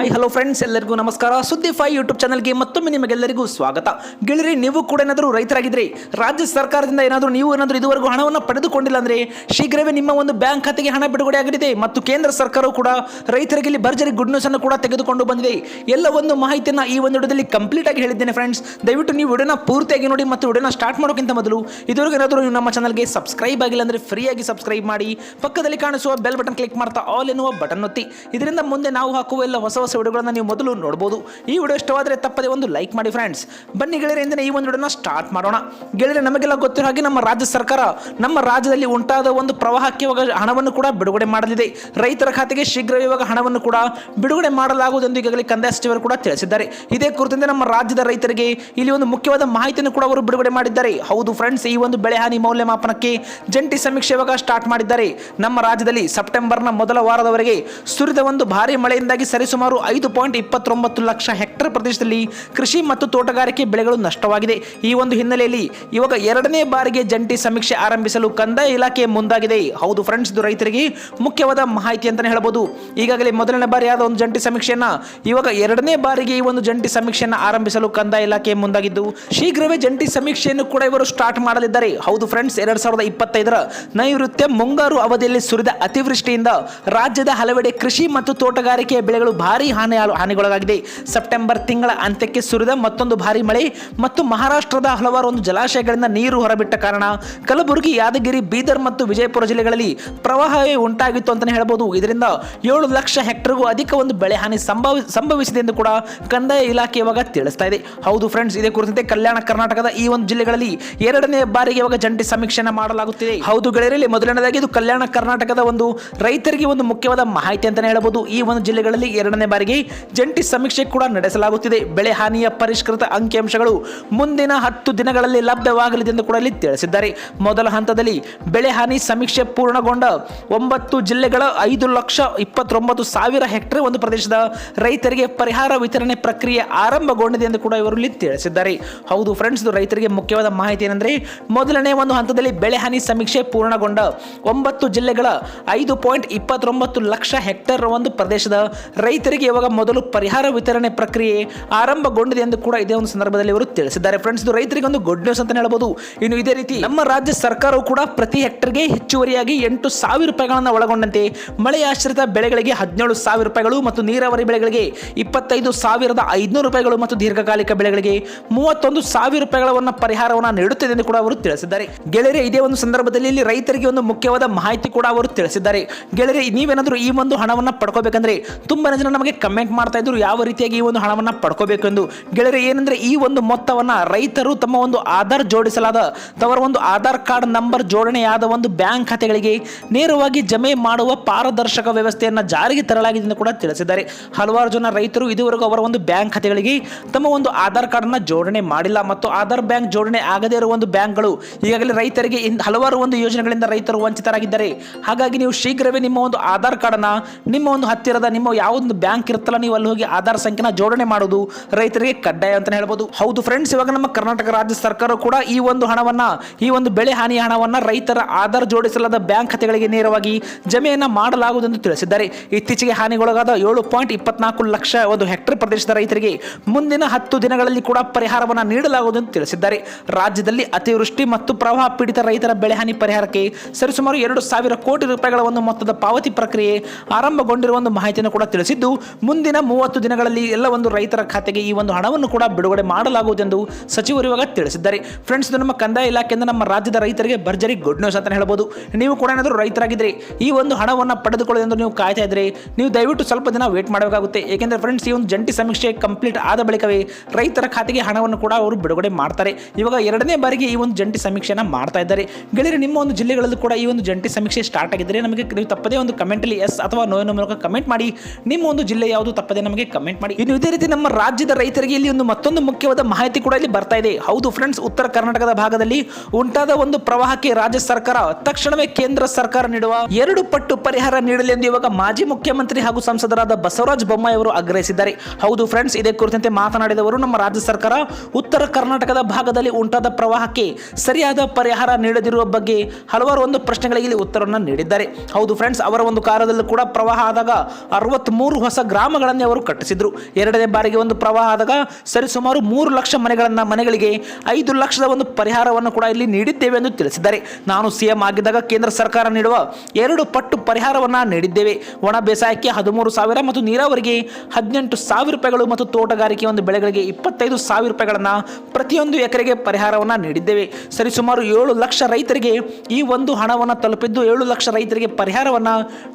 Hi hello friends ಎಲ್ಲರಿಗೂ ನಮಸ್ಕಾರ. ಸುದ್ದಿ ಫೈ ಯೂಟ್ಯೂಬ್ ಚಾನಲ್ಗೆ ಮತ್ತೊಮ್ಮೆ ನಿಮಗೆಲ್ಲರಿಗೂ ಸ್ವಾಗತ. ಗೆಳರಿ ನೀವು ಕೂಡ ಏನಾದರೂ ರೈತರಾಗಿದ್ರಿ ರಾಜ್ಯ ಸರ್ಕಾರದಿಂದ ಏನಾದರೂ ನೀವು ಏನಾದರೂ ಇದುವರೆಗೂ ಹಣವನ್ನು ಪಡೆದುಕೊಂಡಿಲ್ಲ ಅಂದರೆ ಶೀಘ್ರವೇ ನಿಮ್ಮ ಒಂದು ಬ್ಯಾಂಕ್ ಖಾತೆಗೆ ಹಣ ಬಿಡುಗಡೆ ಆಗಲಿದೆ. ಮತ್ತು ಕೇಂದ್ರ ಸರ್ಕಾರವು ಕೂಡ ರೈತರಿಗೆ ಇಲ್ಲಿ ಭರ್ಜರಿ ಗುಡ್ ನ್ಯೂಸ್ ಅನ್ನು ಕೂಡ ತೆಗೆದುಕೊಂಡು ಬಂದಿದೆ. ಎಲ್ಲ ಒಂದು ಮಾಹಿತಿಯನ್ನು ಈ ಒಂದು ವಿಡಿಯೋದಲ್ಲಿ ಕಂಪ್ಲೀಟ್ ಆಗಿ ಹೇಳಿದ್ದೇನೆ ಫ್ರೆಂಡ್ಸ್ ದಯವಿಟ್ಟು ನೀವು ವಿಡಿಯೋನ ಪೂರ್ತಿಯಾಗಿ ನೋಡಿ ಮತ್ತು ವಿಡಿಯೋನ ಸ್ಟಾರ್ಟ್ ಮಾಡೋಕ್ಕಿಂತ ಮೊದಲು ಇದುವರೆಗೂ ಏನಾದರೂ ನೀವು ನಮ್ಮ ಚಾನಲ್ಗೆ ಸಬ್ಸ್ಕ್ರೈಬ್ ಆಗಿಲ್ಲ ಅಂದರೆ ಫ್ರೀಯಾಗಿ ಸಬ್ಸ್ಕ್ರೈಬ್ ಮಾಡಿ. ಪಕ್ಕದಲ್ಲಿ ಕಾಣಿಸುವ ಬೆಲ್ ಬಟನ್ ಕ್ಲಿಕ್ ಮಾಡ್ತಾ ಆಲ್ ಎನ್ನುವ ಬಟನ್ ಒತ್ತಿ. ಇದರಿಂದ ಮುಂದೆ ನಾವು ಹಾಕುವ ಎಲ್ಲ ಹೊಸ ಹೊಸ ವಿಡಿಯೋಗಳನ್ನು ನೀವು ಮೊದಲು ನೋಡ್ಬೋದು. ಈ ವಿಡಿಯೋ ಇಷ್ಟವಾದರೆ ತಪ್ಪದೆ ಒಂದು ಲೈಕ್ ಮಾಡಿ ಫ್ರೆಂಡ್ಸ್ ಬನ್ನಿ ಗೆಳೆಯರಿಂದ ಈ ಒಂದು ವಿಡಿಯೋನ ಸ್ಟಾರ್ಟ್ ಮಾಡೋಣ. ಗೆಳೆಯರೆ, ನಮಗೆಲ್ಲ ಗೊತ್ತಿರೋ ಹಾಗೆ ನಮ್ಮ ರಾಜ್ಯ ಸರ್ಕಾರ ನಮ್ಮ ರಾಜ್ಯದಲ್ಲಿ ಉಂಟಾದ ಒಂದು ಪ್ರವಾಹಕ್ಕೆ ಇವಾಗ ಹಣವನ್ನು ಕೂಡ ಬಿಡುಗಡೆ ಮಾಡಲಿದೆ. ರೈತರ ಖಾತೆಗೆ ಶೀಘ್ರ ಇವಾಗ ಹಣವನ್ನು ಕೂಡ ಬಿಡುಗಡೆ ಮಾಡಲಾಗುವುದು ಎಂದು ಈಗಾಗಲೇ ಕಂದಾಯ ಸಚಿವರು ಕೂಡ ತಿಳಿಸಿದ್ದಾರೆ. ಇದೇ ಕುರಿತಂತೆ ನಮ್ಮ ರಾಜ್ಯದ ರೈತರಿಗೆ ಇಲ್ಲಿ ಒಂದು ಮುಖ್ಯವಾದ ಮಾಹಿತಿಯನ್ನು ಕೂಡ ಅವರು ಬಿಡುಗಡೆ ಮಾಡಿದ್ದಾರೆ. ಹೌದು ಫ್ರೆಂಡ್ಸ್ ಈ ಒಂದು ಬೆಳೆ ಹಾನಿ ಮೌಲ್ಯಮಾಪನಕ್ಕೆ ಜಂಟಿ ಸಮೀಕ್ಷೆ ಇವಾಗ ಸ್ಟಾರ್ಟ್ ಮಾಡಿದ್ದಾರೆ. ನಮ್ಮ ರಾಜ್ಯದಲ್ಲಿ ಸೆಪ್ಟೆಂಬರ್ನ ಮೊದಲ ವಾರದವರೆಗೆ ಸುರಿದ ಒಂದು ಭಾರಿ ಮಳೆಯಿಂದಾಗಿ ಸರಿಸುಮಾರು ಐದು ಪಾಯಿಂಟ್ ಇಪ್ಪತ್ತೊಂಬತ್ತು ಲಕ್ಷ ಹೆಕ್ಟೇರ್ ಪ್ರದೇಶದಲ್ಲಿ ಕೃಷಿ ಮತ್ತು ತೋಟಗಾರಿಕೆ ಬೆಳೆಗಳು ನಷ್ಟವಾಗಿದೆ. ಈ ಒಂದು ಹಿನ್ನೆಲೆಯಲ್ಲಿ ಇವಾಗ ಎರಡನೇ ಬಾರಿಗೆ ಜಂಟಿ ಸಮೀಕ್ಷೆ ಆರಂಭಿಸಲು ಕಂದಾಯ ಇಲಾಖೆ ಮುಂದಾಗಿದೆ. ಹೌದು ಫ್ರೆಂಡ್ಸ್ ಇದು ರೈತರಿಗೆ ಮುಖ್ಯವಾದ ಮಾಹಿತಿ ಅಂತಾನೆ ಹೇಳಬಹುದು ಈಗಾಗಲೇ ಮೊದಲನೇ ಬಾರಿ ಒಂದು ಜಂಟಿ ಸಮೀಕ್ಷೆಯನ್ನ ಇವಾಗ ಎರಡನೇ ಬಾರಿಗೆ ಈ ಒಂದು ಜಂಟಿ ಸಮೀಕ್ಷೆಯನ್ನು ಆರಂಭಿಸಲು ಕಂದಾಯ ಇಲಾಖೆ ಮುಂದಾಗಿದ್ದು, ಶೀಘ್ರವೇ ಜಂಟಿ ಸಮೀಕ್ಷೆಯನ್ನು ಕೂಡ ಇವರು ಸ್ಟಾರ್ಟ್ ಮಾಡಲಿದ್ದಾರೆ. ಹೌದು ಫ್ರೆಂಡ್ಸ್ ಎರಡ್ ಸಾವಿರದ ಇಪ್ಪತ್ತೈದರ ನೈಋತ್ಯ ಮುಂಗಾರು ಅವಧಿಯಲ್ಲಿ ಸುರಿದ ಅತಿವೃಷ್ಟಿಯಿಂದ ರಾಜ್ಯದ ಹಲವೆಡೆ ಕೃಷಿ ಮತ್ತು ತೋಟಗಾರಿಕೆ ಬೆಳೆಗಳು ಭಾರಿ ಹಾನಿ ಹಾನಿಗೊಳಗಾಗಿದೆ. ಸೆಪ್ಟೆಂಬರ್ ತಿಂಗಳ ಅಂತ್ಯಕ್ಕೆ ಸುರಿದ ಮತ್ತೊಂದು ಭಾರಿ ಮಳೆ ಮತ್ತು ಮಹಾರಾಷ್ಟ್ರದ ಹಲವಾರು ಒಂದು ಜಲಾಶಯಗಳಿಂದ ನೀರು ಹೊರಬಿಟ್ಟ ಕಾರಣ ಕಲಬುರಗಿ, ಯಾದಗಿರಿ, ಬೀದರ್ ಮತ್ತು ವಿಜಯಪುರ ಜಿಲ್ಲೆಗಳಲ್ಲಿ ಪ್ರವಾಹವೇ ಉಂಟಾಗಿತ್ತು ಅಂತಲೇ ಹೇಳಬಹುದು ಇದರಿಂದ ಏಳು ಲಕ್ಷ ಹೆಕ್ಟರ್ಗೂ ಅಧಿಕ ಒಂದು ಬೆಳೆ ಹಾನಿ ಸಂಭವ ಸಂಭವಿಸಿದೆ ಎಂದು ಕೂಡ ಕಂದಾಯ ಇಲಾಖೆ ಇವಾಗ ತಿಳಿಸ್ತಾ ಇದೆ. ಹೌದು ಫ್ರೆಂಡ್ಸ್ ಇದೇ ಕುರಿತಂತೆ ಕಲ್ಯಾಣ ಕರ್ನಾಟಕದ ಈ ಒಂದು ಜಿಲ್ಲೆಗಳಲ್ಲಿ ಎರಡನೇ ಬಾರಿಗೆ ಇವಾಗ ಜಂಟಿ ಸಮೀಕ್ಷೆ ಮಾಡಲಾಗುತ್ತಿದೆ. ಹೌದು ಗೆಳೆಯರಲ್ಲಿ ಮೊದಲನೇದಾಗಿ ಇದು ಕಲ್ಯಾಣ ಕರ್ನಾಟಕದ ಒಂದು ರೈತರಿಗೆ ಒಂದು ಮುಖ್ಯವಾದ ಮಾಹಿತಿ ಅಂತಾನೆ ಹೇಳಬಹುದು ಈ ಒಂದು ಜಿಲ್ಲೆಗಳಲ್ಲಿ ಎರಡನೇ ಬಾರಿಗೆ ಜಂಟಿ ಸಮೀಕ್ಷೆ ಕೂಡ ನಡೆಸಲಾಗುತ್ತಿದೆ. ಬೆಳೆ ಹಾನಿಯ ಪರಿಷ್ಕೃತ ಅಂಕಿಅಂಶಗಳು ಮುಂದಿನ ಹತ್ತು ದಿನಗಳಲ್ಲಿ ಲಭ್ಯವಾಗಲಿದೆ ಎಂದು ಕೂಡ ಇಲ್ಲಿ ತಿಳಿಸಿದ್ದಾರೆ. ಮೊದಲ ಹಂತದಲ್ಲಿ ಬೆಳೆ ಹಾನಿ ಸಮೀಕ್ಷೆ ಪೂರ್ಣಗೊಂಡ ಒಂಬತ್ತು ಜಿಲ್ಲೆಗಳ ಐದು ಲಕ್ಷ ಇಪ್ಪತ್ತೊಂಬತ್ತು ಸಾವಿರ ಹೆಕ್ಟೇರ್ ಒಂದು ಪ್ರದೇಶದ ರೈತರಿಗೆ ಪರಿಹಾರ ವಿತರಣೆ ಪ್ರಕ್ರಿಯೆ ಆರಂಭಗೊಂಡಿದೆ ಎಂದು ಕೂಡ ಇವರು ಇಲ್ಲಿ ತಿಳಿಸಿದ್ದಾರೆ. ಹೌದು ಫ್ರೆಂಡ್ಸ್ ರೈತರಿಗೆ ಮುಖ್ಯವಾದ ಮಾಹಿತಿ ಏನಂದ್ರೆ ಮೊದಲನೇ ಒಂದು ಹಂತದಲ್ಲಿ ಬೆಳೆ ಹಾನಿ ಸಮೀಕ್ಷೆ ಪೂರ್ಣಗೊಂಡ ಒಂಬತ್ತು ಜಿಲ್ಲೆಗಳ ಐದು ಪಾಯಿಂಟ್ ಇಪ್ಪತ್ತೊಂಬತ್ತು ಲಕ್ಷ ಹೆಕ್ಟೇರ್ ಒಂದು ಪ್ರದೇಶದ ರೈತರಿಗೆ ಇವಾಗ ಮೊದಲು ಪರಿಹಾರ ವಿತರಣೆ ಪ್ರಕ್ರಿಯೆ ಆರಂಭಗೊಂಡಿದೆ ಎಂದು ಕೂಡ ಇದೇ ಒಂದು ಸಂದರ್ಭದಲ್ಲಿ ಅವರು ತಿಳಿಸಿದ್ದಾರೆ. ಫ್ರೆಂಡ್ಸ್ ಇದು ರೈತರಿಗೆ ಒಂದು ಗುಡ್ ನ್ಯೂಸ್ ಅಂತ ಹೇಳ್ಬೋದು. ಇನ್ನು ಇದೇ ರೀತಿ ನಮ್ಮ ರಾಜ್ಯ ಸರ್ಕಾರವು ಕೂಡ ಪ್ರತಿ ಹೆಕ್ಟರ್ಗೆ ಹೆಚ್ಚುವರಿಯಾಗಿ ಎಂಟು ಸಾವಿರ ರೂಪಾಯಿಗಳನ್ನು ಒಳಗೊಂಡಂತೆ ಮಳೆ ಆಶ್ರಿತ ಬೆಳೆಗಳಿಗೆ ಹದಿನೇಳು ಸಾವಿರ ರೂಪಾಯಿಗಳು ಮತ್ತು ನೀರಾವರಿ ಬೆಳೆಗಳಿಗೆ ಇಪ್ಪತ್ತೈದು ಸಾವಿರದ ಐದುನೂರು ರೂಪಾಯಿಗಳು ಮತ್ತು ದೀರ್ಘಕಾಲಿಕ ಬೆಳೆಗಳಿಗೆ ಮೂವತ್ತೊಂದು ಸಾವಿರ ರೂಪಾಯಿಗಳನ್ನ ಪರಿಹಾರವನ್ನು ನೀಡುತ್ತದೆ ಎಂದು ಕೂಡ ಅವರು ತಿಳಿಸಿದ್ದಾರೆ. ಗೆಳೆಯರೆ, ಇದೇ ಒಂದು ಸಂದರ್ಭದಲ್ಲಿ ಇಲ್ಲಿ ರೈತರಿಗೆ ಒಂದು ಮುಖ್ಯವಾದ ಮಾಹಿತಿ ಕೂಡ ಅವರು ತಿಳಿಸಿದ್ದಾರೆ. ಗೆಳೆಯರೆ, ನೀವೇನಾದರೂ ಈ ಒಂದು ಹಣವನ್ನು ಪಡ್ಕೋಬೇಕಂದ್ರೆ ತುಂಬಾ ಜನ ನಮಗೆ ಕಮೆಂಟ್ ಮಾಡ್ತಾ ಇದ್ರು, ಯಾವ ರೀತಿಯಾಗಿ ಈ ಒಂದು ಹಣವನ್ನು ಪಡ್ಕೋಬೇಕೆಂದು. ಗೆಳೆಯರೆ, ಏನಂದ್ರೆ ಈ ಒಂದು ಮೊತ್ತವನ್ನ ರೈತರು ತಮ್ಮ ಒಂದು ಆಧಾರ್ ಜೋಡಿಸಲಾದ, ತವರ ಒಂದು ಆಧಾರ್ ಕಾರ್ಡ್ ನಂಬರ್ ಜೋಡಣೆಯಾದ ಒಂದು ಬ್ಯಾಂಕ್ ಖಾತೆಗಳಿಗೆ ನೇರವಾಗಿ ಜಮೆ ಮಾಡುವ ಪಾರದರ್ಶಕ ವ್ಯವಸ್ಥೆಯನ್ನು ಜಾರಿಗೆ ತರಲಾಗಿದೆ ಎಂದು ಕೂಡ ತಿಳಿಸಿದ್ದಾರೆ. ಹಲವಾರು ಜನ ರೈತರು ಇದುವರೆಗೂ ಅವರ ಒಂದು ಬ್ಯಾಂಕ್ ಖಾತೆಗಳಿಗೆ ತಮ್ಮ ಒಂದು ಆಧಾರ್ ಕಾರ್ಡ್ ಅನ್ನ ಜೋಡಣೆ ಮಾಡಿಲ್ಲ. ಮತ್ತು ಆಧಾರ್ ಬ್ಯಾಂಕ್ ಜೋಡಣೆ ಆಗದೇ ಇರುವ ಒಂದು ಬ್ಯಾಂಕ್ಗಳು ಈಗಾಗಲೇ ರೈತರಿಗೆ ಹಲವಾರು ಒಂದು ಯೋಜನೆಗಳಿಂದ ರೈತರು ವಂಚಿತರಾಗಿದ್ದಾರೆ. ಹಾಗಾಗಿ ನೀವು ಶೀಘ್ರವೇ ನಿಮ್ಮ ಒಂದು ಆಧಾರ್ ಕಾರ್ಡ್ ಅನ್ನ ನಿಮ್ಮ ಒಂದು ಹತ್ತಿರದ, ನಿಮ್ಮ ಯಾವೊಂದು ಬ್ಯಾಂಕ್ ಇರುತ್ತಲ್ಲ ನೀವು ಅಲ್ಲಿ ಹೋಗಿ ಆಧಾರ್ ಸಂಖ್ಯೆನ ಜೋಡಣೆ ಮಾಡೋದು ರೈತರಿಗೆ ಕಡ್ಡಾಯ ಅಂತ ಹೇಳ್ಬೋದು. ಹೌದು ಫ್ರೆಂಡ್ಸ್ ಇವಾಗ ನಮ್ಮ ಕರ್ನಾಟಕ ರಾಜ್ಯ ಸರ್ಕಾರ ಕೂಡ ಈ ಒಂದು ಹಣವನ್ನ, ಈ ಒಂದು ಬೆಳೆ ಹಾನಿ ಹಣವನ್ನ ರೈತರ ಆಧಾರ್ ಜೋಡಿಸಲಾದ ಬ್ಯಾಂಕ್ ಖಾತೆಗಳಿಗೆ ನೇರವಾಗಿ ಜಮೆಯನ್ನ ಮಾಡಲಾಗುವುದು ಎಂದು ತಿಳಿಸಿದ್ದಾರೆ. ಇತ್ತೀಚೆಗೆ ಹಾನಿಗೊಳಗಾದ ಏಳು ಪಾಯಿಂಟ್ ಇಪ್ಪತ್ನಾಲ್ಕು ಲಕ್ಷ ಒಂದು ಹೆಕ್ಟೇರ್ ಪ್ರದೇಶದ ರೈತರಿಗೆ ಮುಂದಿನ ಹತ್ತು ದಿನಗಳಲ್ಲಿ ಕೂಡ ಪರಿಹಾರವನ್ನು ನೀಡಲಾಗುವುದು ಎಂದು ತಿಳಿಸಿದ್ದಾರೆ. ರಾಜ್ಯದಲ್ಲಿ ಅತಿವೃಷ್ಟಿ ಮತ್ತು ಪ್ರವಾಹ ಪೀಡಿತ ರೈತರ ಬೆಳೆ ಹಾನಿ ಪರಿಹಾರಕ್ಕೆ ಸರಿಸುಮಾರು ಎರಡು ಸಾವಿರ ಕೋಟಿ ರೂಪಾಯಿಗಳ ಒಂದು ಮೊತ್ತದ ಪಾವತಿ ಪ್ರಕ್ರಿಯೆ ಆರಂಭಗೊಂಡಿರುವ ಒಂದು ಮಾಹಿತಿಯನ್ನು ಕೂಡ ತಿಳಿಸಿದ್ದು ಮುಂದಿನ ಮೂವತ್ತು ದಿನಗಳಲ್ಲಿ ಎಲ್ಲ ಒಂದು ರೈತರ ಖಾತೆಗೆ ಈ ಒಂದು ಹಣವನ್ನು ಕೂಡ ಬಿಡುಗಡೆ ಮಾಡಲಾಗುವುದೆಂದು ಸಚಿವರು ಇವಾಗ ತಿಳಿಸಿದ್ದಾರೆ. ಫ್ರೆಂಡ್ಸ್ ಇದು ನಮ್ಮ ಕಂದಾಯ ಇಲಾಖೆಯಿಂದ ನಮ್ಮ ರಾಜ್ಯದ ರೈತರಿಗೆ ಭರ್ಜರಿ ಗುಡ್ ನ್ಯೂಸ್ ಅಂತ ಹೇಳ್ಬೋದು. ನೀವು ಕೂಡ ಏನಾದರೂ ರೈತರಾಗಿದ್ದರೆ ಈ ಒಂದು ಹಣವನ್ನು ಪಡೆದುಕೊಳ್ಳೋದೆಂದು ನೀವು ಕಾಯ್ತಾ ಇದ್ದರೆ ನೀವು ದಯವಿಟ್ಟು ಸ್ವಲ್ಪ ದಿನ ವೇಟ್ ಮಾಡಬೇಕಾಗುತ್ತೆ. ಏಕೆಂದರೆ ಫ್ರೆಂಡ್ಸ್ ಈ ಒಂದು ಜಂಟಿ ಸಮೀಕ್ಷೆ ಕಂಪ್ಲೀಟ್ ಆದ ಬಳಿಕವೇ ರೈತರ ಖಾತೆಗೆ ಹಣವನ್ನು ಕೂಡ ಅವರು ಬಿಡುಗಡೆ ಮಾಡ್ತಾರೆ. ಇವಾಗ ಎರಡನೇ ಬಾರಿಗೆ ಈ ಒಂದು ಜಂಟಿ ಸಮೀಕ್ಷೆನ ಮಾಡ್ತಾ ಇದ್ದಾರೆ. ಗೆಳೆಯರು, ನಿಮ್ಮ ಒಂದು ಜಿಲ್ಲೆಗಳಲ್ಲೂ ಕೂಡ ಈ ಒಂದು ಜಂಟಿ ಸಮೀಕ್ಷೆ ಸ್ಟಾರ್ಟ್ ಆಗಿದ್ದರೆ ನಮಗೆ ನೀವು ತಪ್ಪದೇ ಒಂದು ಕಮೆಂಟಲ್ಲಿ ಎಸ್ ಅಥವಾ ನೋವಿನ ಮೂಲಕ ಕಮೆಂಟ್ ಮಾಡಿ. ನಿಮ್ಮ ಒಂದು ಜಿಲ್ಲೆ ಯಾವುದು ತಪ್ಪದೆ ನಮಗೆ ಕಮೆಂಟ್ ಮಾಡಿ. ಇನ್ನು ಇದೇ ರೀತಿ ನಮ್ಮ ರಾಜ್ಯದ ರೈತರಿಗೆ ಇಲ್ಲಿ ಒಂದು ಮತ್ತೊಂದು ಮುಖ್ಯವಾದ ಮಾಹಿತಿ ಕೂಡ ಇಲ್ಲಿ ಬರ್ತಾ ಇದೆ. ಹೌದು ಫ್ರೆಂಡ್ಸ್ ಉತ್ತರ ಕರ್ನಾಟಕದ ಭಾಗದಲ್ಲಿ ಉಂಟಾದ ಒಂದು ಪ್ರವಾಹಕ್ಕೆ ರಾಜ್ಯ ಸರ್ಕಾರ ತಕ್ಷಣವೇ ಕೇಂದ್ರ ಸರ್ಕಾರ ನೀಡುವ ಎರಡು ಪಟ್ಟು ಪರಿಹಾರ ನೀಡಲಿ ಎಂದು ಇವಾಗ ಮಾಜಿ ಮುಖ್ಯಮಂತ್ರಿ ಹಾಗೂ ಸಂಸದರಾದ ಬಸವರಾಜ ಬೊಮ್ಮಾಯಿ ಅವರು ಆಗ್ರಹಿಸಿದ್ದಾರೆ. ಹೌದು ಫ್ರೆಂಡ್ಸ್ ಇದೇ ಕುರಿತಂತೆ ಮಾತನಾಡಿದವರು ನಮ್ಮ ರಾಜ್ಯ ಸರ್ಕಾರ ಉತ್ತರ ಕರ್ನಾಟಕದ ಭಾಗದಲ್ಲಿ ಉಂಟಾದ ಪ್ರವಾಹಕ್ಕೆ ಸರಿಯಾದ ಪರಿಹಾರ ನೀಡದಿರುವ ಬಗ್ಗೆ ಹಲವಾರು ಒಂದು ಪ್ರಶ್ನೆಗಳಿಗೆ ಇಲ್ಲಿ ಉತ್ತರವನ್ನು ನೀಡಿದ್ದಾರೆ. ಹೌದು ಫ್ರೆಂಡ್ಸ್ ಅವರ ಒಂದು ಕಾಲದಲ್ಲೂ ಕೂಡ ಪ್ರವಾಹ ಆದಾಗ ಅರವತ್ಮೂರು ಹೊಸ ಗ್ರಾಮಗಳನ್ನೇ ಅವರು ಕಟ್ಟಿಸಿದ್ರು. ಎರಡನೇ ಬಾರಿಗೆ ಒಂದು ಪ್ರವಾಹ ಆದಾಗ ಸರಿಸುಮಾರು ಮೂರು ಲಕ್ಷ ಮನೆಗಳನ್ನು ಮನೆಗಳಿಗೆ ಐದು ಲಕ್ಷದ ಒಂದು ಪರಿಹಾರವನ್ನು ಕೂಡ ಇಲ್ಲಿ ನೀಡಿದ್ದೇವೆ ಎಂದು ತಿಳಿಸಿದ್ದಾರೆ. ನಾನು ಸಿಎಂ ಆಗಿದ್ದಾಗ ಕೇಂದ್ರ ಸರ್ಕಾರ ನೀಡುವ ಎರಡು ಪಟ್ಟು ಪರಿಹಾರವನ್ನ ನೀಡಿದ್ದೇವೆ. ಒಣ ಬೇಸಾಯಕ್ಕೆ ಹದಿಮೂರು ಸಾವಿರ ಮತ್ತು ನೀರಾವರಿಗೆ ಹದಿನೆಂಟು ಸಾವಿರ ರೂಪಾಯಿಗಳು ಮತ್ತು ತೋಟಗಾರಿಕೆ ಒಂದು ಬೆಳೆಗಳಿಗೆ ಇಪ್ಪತ್ತೈದು ಸಾವಿರ ರೂಪಾಯಿಗಳನ್ನು ಪ್ರತಿಯೊಂದು ಎಕರೆಗೆ ಪರಿಹಾರವನ್ನ ನೀಡಿದ್ದೇವೆ. ಸರಿಸುಮಾರು ಏಳು ಲಕ್ಷ ರೈತರಿಗೆ ಈ ಒಂದು ಹಣವನ್ನು ತಲುಪಿದ್ದು ಏಳು ಲಕ್ಷ ರೈತರಿಗೆ ಪರಿಹಾರವನ್ನ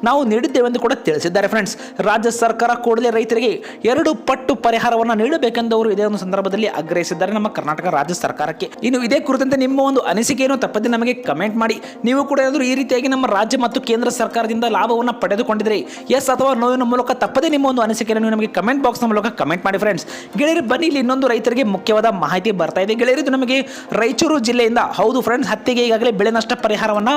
ನಾವು ನೀಡಿದ್ದೇವೆ ಎಂದು ಕೂಡ ತಿಳಿಸಿದ್ದಾರೆ. ಫ್ರೆಂಡ್ಸ್, ರಾಜ್ಯ ಸರ್ಕಾರ ಕೂಡಲೇ ರೈತರಿಗೆ ಎರಡು ಪಟ್ಟು ಪರಿಹಾರವನ್ನು ನೀಡಬೇಕೆಂದು ಅವರು ಇದೇ ಒಂದು ಸಂದರ್ಭದಲ್ಲಿ ಆಗ್ರಹಿಸಿದ್ದಾರೆ ನಮ್ಮ ಕರ್ನಾಟಕ ರಾಜ್ಯ ಸರ್ಕಾರಕ್ಕೆ. ಇನ್ನು ಇದೇ ಕುರಿತಂತೆ ನಿಮ್ಮ ಒಂದು ಅನಿಸಿಕೆಯನ್ನು ತಪ್ಪದೆ ನಮಗೆ ಕಮೆಂಟ್ ಮಾಡಿ. ನೀವು ಕೂಡ ಏನಾದರೂ ಈ ರೀತಿಯಾಗಿ ನಮ್ಮ ರಾಜ್ಯ ಮತ್ತು ಕೇಂದ್ರ ಸರ್ಕಾರದಿಂದ ಲಾಭವನ್ನು ಪಡೆದುಕೊಂಡಿದ್ರೆ ಎಸ್ ಅಥವಾ ನೋವಿನ ಮೂಲಕ ತಪ್ಪದೆ ನಿಮ್ಮ ಒಂದು ಅನಿಸಿಕೆಯನ್ನು ನಮಗೆ ಕಮೆಂಟ್ ಬಾಕ್ಸ್ನ ಮೂಲಕ ಕಮೆಂಟ್ ಮಾಡಿ ಫ್ರೆಂಡ್ಸ್ ಗೆಳೆಯರು, ಬನ್ನಿ ಇಲ್ಲಿ ಇನ್ನೊಂದು ರೈತರಿಗೆ ಮುಖ್ಯವಾದ ಮಾಹಿತಿ ಬರ್ತಾ ಇದೆ. ಗೆಳೆಯರಿದು ನಮಗೆ ರಾಯಚೂರು ಜಿಲ್ಲೆಯಿಂದ. ಹೌದು ಫ್ರೆಂಡ್ಸ್ ಹತ್ತಿಗೆ ಈಗಾಗಲೇ ಬೆಳೆ ನಷ್ಟ ಪರಿಹಾರವನ್ನು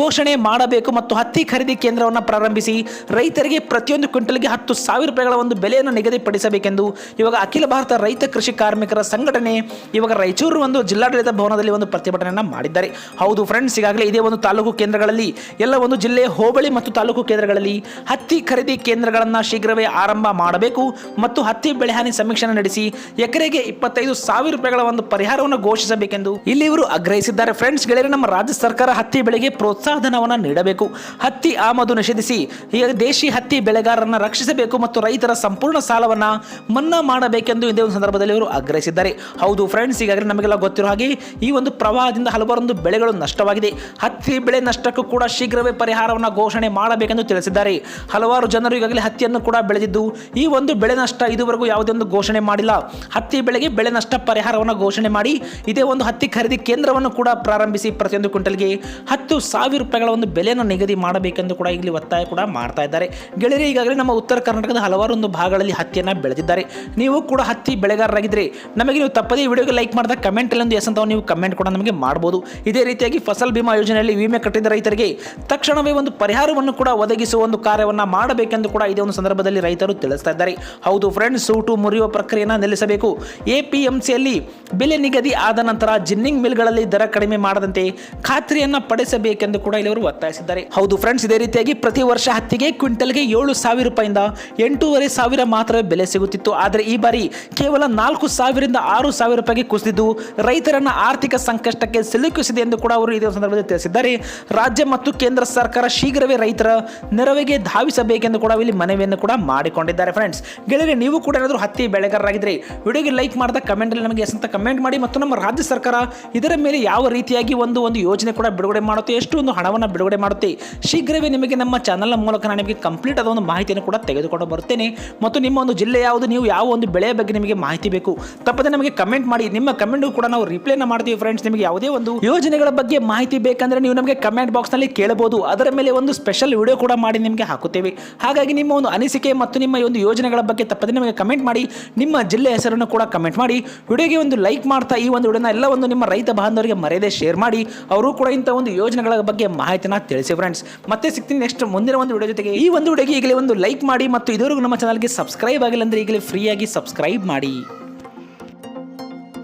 ಘೋಷಣೆ ಮಾಡಬೇಕು ಮತ್ತು ಹತ್ತಿ ಖರೀದಿ ಕೇಂದ್ರವನ್ನು ಪ್ರಾರಂಭಿಸಿ ರೈತರಿಗೆ ಪ್ರತಿಯೊಂದು ಕ್ವಿಂಟಲ್ಗೆ ಹತ್ತು ಸಾವಿರ ರೂಪಾಯಿಗಳ ಒಂದು ಬೆಲೆಯನ್ನು ನಿಗದಿಪಡಿಸಬೇಕೆಂದು ಇವಾಗ ಅಖಿಲ ಭಾರತ ರೈತ ಕೃಷಿ ಕಾರ್ಮಿಕರ ಸಂಘಟನೆ ಇವಾಗ ರಾಯಚೂರು ಒಂದು ಜಿಲ್ಲಾಡಳಿತ ಭವನದಲ್ಲಿ ಒಂದು ಪ್ರತಿಭಟನೆಯನ್ನು ಮಾಡಿದ್ದಾರೆ. ಹೌದು ಫ್ರೆಂಡ್ಸ್ ಈಗಾಗಲೇ ಇದೇ ಒಂದು ತಾಲೂಕು ಕೇಂದ್ರಗಳಲ್ಲಿ, ಎಲ್ಲ ಒಂದು ಜಿಲ್ಲೆಯ ಹೋಬಳಿ ಮತ್ತು ತಾಲೂಕು ಕೇಂದ್ರಗಳಲ್ಲಿ ಹತ್ತಿ ಖರೀದಿ ಕೇಂದ್ರಗಳನ್ನು ಶೀಘ್ರವೇ ಆರಂಭ ಮಾಡಬೇಕು ಮತ್ತು ಹತ್ತಿ ಬೆಳೆಹಾನಿ ಸಮೀಕ್ಷೆ ನಡೆಸಿ ಎಕರೆಗೆ ಇಪ್ಪತ್ತೈದು ಸಾವಿರ ರೂಪಾಯಿಗಳ ಒಂದು ಪರಿಹಾರವನ್ನು ಘೋಷಿಸಬೇಕೆಂದು ಇಲ್ಲಿ ಇವರು ಆಗ್ರಹಿಸಿದ್ದಾರೆ. ಫ್ರೆಂಡ್ಸ್ ಗೆಳೆಯರೆ, ನಮ್ಮ ರಾಜ್ಯ ಸರ್ಕಾರ ಹತ್ತಿ ಬೆಳೆಗೆ ಪ್ರೋತ್ಸಾಹಧನವನ್ನು ನೀಡಬೇಕು. ಹತ್ತಿ ಆಮದು ನಿಷೇಧಿಸಿ, ಈಗ ದೇಶಿ ಹತ್ತಿ ಬೆಳೆಗಾರರನ್ನು ರಕ್ಷಿಸಬೇಕು. ಮತ್ತು ರೈತರ ಸಂಪೂರ್ಣ ಸಾಲವನ್ನು ಮನ್ನಾ ಮಾಡಬೇಕೆಂದು ಇದೇ ಒಂದು ಸಂದರ್ಭದಲ್ಲಿ ಅವರು ಆಗ್ರಹಿಸಿದ್ದಾರೆ. ಹೌದು ಫ್ರೆಂಡ್ಸ್ ಈಗಾಗಲೇ ನಮಗೆಲ್ಲ ಗೊತ್ತಿರೋ ಹಾಗೆ ಈ ಒಂದು ಪ್ರವಾಹದಿಂದ ಹಲವಾರೊಂದು ಬೆಳೆಗಳು ನಷ್ಟವಾಗಿದೆ. ಹತ್ತಿ ಬೆಳೆ ನಷ್ಟಕ್ಕೂ ಕೂಡ ಶೀಘ್ರವೇ ಪರಿಹಾರವನ್ನು ಘೋಷಣೆ ಮಾಡಬೇಕೆಂದು ತಿಳಿಸಿದ್ದಾರೆ. ಹಲವಾರು ಜನರು ಈಗಾಗಲೇ ಹತ್ತಿಯನ್ನು ಕೂಡ ಬೆಳೆದಿದ್ದು, ಈ ಒಂದು ಬೆಳೆ ನಷ್ಟ ಇದುವರೆಗೂ ಯಾವುದೇ ಒಂದು ಘೋಷಣೆ ಮಾಡಿಲ್ಲ. ಹತ್ತಿ ಬೆಳೆಗೆ ಬೆಳೆ ನಷ್ಟ ಪರಿಹಾರವನ್ನು ಘೋಷಣೆ ಮಾಡಿ, ಇದೇ ಒಂದು ಹತ್ತಿ ಖರೀದಿ ಕೇಂದ್ರವನ್ನು ಕೂಡ ಪ್ರಾರಂಭಿಸಿ ಪ್ರತಿಯೊಂದು ಕ್ವಿಂಟಲ್ಗೆ ಹತ್ತು ಸಾವಿರ ರೂಪಾಯಿಗಳ ಒಂದು ಬೆಲೆಯನ್ನು ನಿಗದಿ ಮಾಡಬೇಕೆಂದು ಕೂಡ ಇಲ್ಲಿ ಒತ್ತಾಯ ಕೂಡ ಮಾಡ್ತಾ ಇದ್ದಾರೆ. ಗೆಳೆಯರೆ, ಈಗಾಗಲೇ ನಮ್ಮ ಉತ್ತರ ಕರ್ನಾಟಕದ ಹಲವಾರು ಒಂದು ಭಾಗಗಳಲ್ಲಿ ಹತ್ತಿಯನ್ನು ಬೆಳೆದಿದ್ದಾರೆ. ನೀವು ಕೂಡ ಹತ್ತಿ ಬೆಳೆಗಾರರಾಗಿದ್ದರೆ. ನಮಗೆ ನೀವು ತಪ್ಪದೇ ವಿಡಿಯೋಗೆ ಲೈಕ್ ಮಾಡಿದ ಕಮೆಂಟಲ್ಲಿ ಒಂದು ಎಸ್ ಅಂತ ನೀವು ಕಮೆಂಟ್ ಕೂಡ ನಮಗೆ ಮಾಡ್ಬೋದು. ಇದೇ ರೀತಿಯಾಗಿ ಫಸಲ್ ಬಿಮಾ ಯೋಜನೆಯಲ್ಲಿ ವಿಮೆ ಕಟ್ಟಿದ ರೈತರಿಗೆ ತಕ್ಷಣವೇ ಒಂದು ಪರಿಹಾರವನ್ನು ಕೂಡ ಒದಗಿಸುವ ಒಂದು ಕಾರ್ಯವನ್ನು ಮಾಡಬೇಕೆಂದು ಕೂಡ ಇದೇ ಒಂದು ಸಂದರ್ಭದಲ್ಲಿ ರೈತರು ತಿಳಿಸ್ತಾ ಇದ್ದಾರೆ. ಹೌದು ಫ್ರೆಂಡ್ಸ್ ಸೂಟು ಮುರಿಯುವ ಪ್ರಕ್ರಿಯೆಯನ್ನು ನಿಲ್ಲಿಸಬೇಕು. ಎಪಿಎಂಸಿಯಲ್ಲಿ ಬೆಲೆ ನಿಗದಿ ಆದ ನಂತರ ಜಿನ್ನಿಂಗ್ ಮಿಲ್ಗಳಲ್ಲಿ ದರ ಕಡಿಮೆ ಮಾಡದಂತೆ ಖಾತ್ರಿಯನ್ನು ಪಡಿಸಬೇಕೆಂದು ಕೂಡ ಇಲ್ಲಿ ಒತ್ತಾಯಿಸಿದ್ದಾರೆ. ಹೌದು ಫ್ರೆಂಡ್ಸ್ ಇದೇ ರೀತಿಯಾಗಿ ಪ್ರತಿ ವರ್ಷ ಹತ್ತಿಗೆ ಕ್ವಿಂಟಲ್ಗೆ ಏಳು ಸಾವಿರ ರೂಪಾಯಿಂದ ಎಂಟೂವರೆ ಸಾವಿರ ಮಾತ್ರ ಬೆಲೆ ಸಿಗುತ್ತಿತ್ತು. ಆದರೆ ಈ ಬಾರಿ ಕೇವಲ ನಾಲ್ಕು ಸಾವಿರದಿಂದ ಆರು ಸಾವಿರ ರೂಪಾಯಿಗೆ ಕುಸಿದಿದ್ದು, ರೈತರನ್ನ ಆರ್ಥಿಕ ಸಂಕಷ್ಟಕ್ಕೆ ಸಿಲುಕಿಸಿದೆ ಎಂದು ಕೂಡ ಅವರು ಇದೇ ಸಂದರ್ಭದಲ್ಲಿ ತಿಳಿಸಿದ್ದಾರೆ. ರಾಜ್ಯ ಮತ್ತು ಕೇಂದ್ರ ಸರ್ಕಾರ ಶೀಘ್ರವೇ ರೈತರ ನೆರವಿಗೆ ಧಾವಿಸಬೇಕೆಂದು ಕೂಡ ಇಲ್ಲಿ ಮನವಿಯನ್ನು ಕೂಡ ಮಾಡಿಕೊಂಡಿದ್ದಾರೆ ಫ್ರೆಂಡ್ಸ್ ಗೆಳೆಯರೆ, ನೀವು ಕೂಡ ಏನಾದರೂ ಹತ್ತಿ ಬೆಳೆಗಾರರಾಗಿದ್ದರೆ ವಿಡಿಯೋಗೆ ಲೈಕ್ ಮಾಡಿದ ಕಮೆಂಟಲ್ಲಿ ನಮಗೆ ಎಸ್ ಅಂತ ಕಮೆಂಟ್ ಮಾಡಿ ಮತ್ತು ನಮ್ಮ ರಾಜ್ಯ ಸರ್ಕಾರ ಇದರ ಮೇಲೆ ಯಾವ ರೀತಿಯಾಗಿ ಒಂದು ಒಂದು ಯೋಜನೆ ಕೂಡ ಬಿಡುಗಡೆ ಮಾಡುತ್ತೆ ಎಷ್ಟು ಒಂದು ಹಣವನ್ನು ಬಿಡುಗಡೆ ಮಾಡುತ್ತೆ, ಶೀಘ್ರವೇ ನಿಮಗೆ ನಮ್ಮ ಚಾನಲ್ನ ಮೂಲಕ ನಾನು ನಿಮಗೆ ಕಂಪ್ಲೀಟ್ ಆದ ಒಂದು ಮಾಹಿತಿಯನ್ನು ಕೂಡ ತೆಗೆದುಕೊಂಡು ಬರುತ್ತೇನೆ ಮತ್ತು ನಿಮ್ಮ ಒಂದು ಜಿಲ್ಲೆ ಯಾವುದು? ನೀವು ಯಾವ ಒಂದು ಬೆಳೆಯ ಬಗ್ಗೆ ನಿಮಗೆ ಮಾಹಿತಿ ಬೇಕು? ತಪ್ಪದೆ ನಮಗೆ ಕಮೆಂಟ್ ಮಾಡಿ. ನಿಮ್ಮ ಕಮೆಂಟ್ ಕೂಡ ನಾವು ರಿಪ್ಲೈನ ಮಾಡ್ತೀವಿ ಫ್ರೆಂಡ್ಸ್ ನಿಮಗೆ ಯಾವುದೇ ಒಂದು ಯೋಜನೆಗಳ ಬಗ್ಗೆ ಮಾಹಿತಿ ಬೇಕಂದ್ರೆ ನೀವು ನಮಗೆ ಕಮೆಂಟ್ ಬಾಕ್ಸ್ನಲ್ಲಿ ಕೇಳಬಹುದು ಅದರ ಮೇಲೆ ಒಂದು ಸ್ಪೆಷಲ್ ವಿಡಿಯೋ ಕೂಡ ಮಾಡಿ ನಿಮಗೆ ಹಾಕುತ್ತೇವೆ. ಹಾಗಾಗಿ ನಿಮ್ಮ ಒಂದು ಅನಿಸಿಕೆ ಮತ್ತು ನಿಮ್ಮ ಒಂದು ಯೋಜನೆಗಳ ಬಗ್ಗೆ ತಪ್ಪದೆ ನಿಮಗೆ ಕಮೆಂಟ್ ಮಾಡಿ. ನಿಮ್ಮ ಜಿಲ್ಲೆ ಹೆಸರನ್ನು ಕೂಡ ಕಮೆಂಟ್ ಮಾಡಿ. ವಿಡಿಯೋಗೆ ಒಂದು ಲೈಕ್ ಮಾಡ್ತಾ ಈ ಒಂದು ವಿಡಿಯೋನ ಎಲ್ಲ ಒಂದು ನಿಮ್ಮ ರೈತ ಬಾಂಧವರಿಗೆ ಮರೆಯದೆ ಶೇರ್ ಮಾಡಿ. ಅವರು ಕೂಡ ಇಂಥ ಒಂದು ಯೋಜನೆಗಳ ಬಗ್ಗೆ ಮಾಹಿತಿನ ತಿಳಿಸಿ ಫ್ರೆಂಡ್ಸ್ ಮತ್ತೆ ಸಿಗ್ತೀನಿ ನೆಕ್ಸ್ಟ್ ಮುಂದಿನ ಒಂದು ವಿಡಿಯೋ ಜೊತೆಗೆ. ಈ ಒಂದು ವಿಡಿಯೋಗೆ ಈಗಲೇ ಒಂದು ಲೈಕ್ ಮಾಡಿ ಮತ್ತು ಇದುವರೆಗೂ ನಮ್ಮ ಚಾನಲ್ಗೆ ಸಬ್ಸ್ಕ್ರೈಬ್ ಆಗಿಲ್ಲ ಅಂದರೆ ಈಗಲೇ ಫ್ರೀಯಾಗಿ ಸಬ್ಸ್ಕ್ರೈಬ್ ಮಾಡಿ.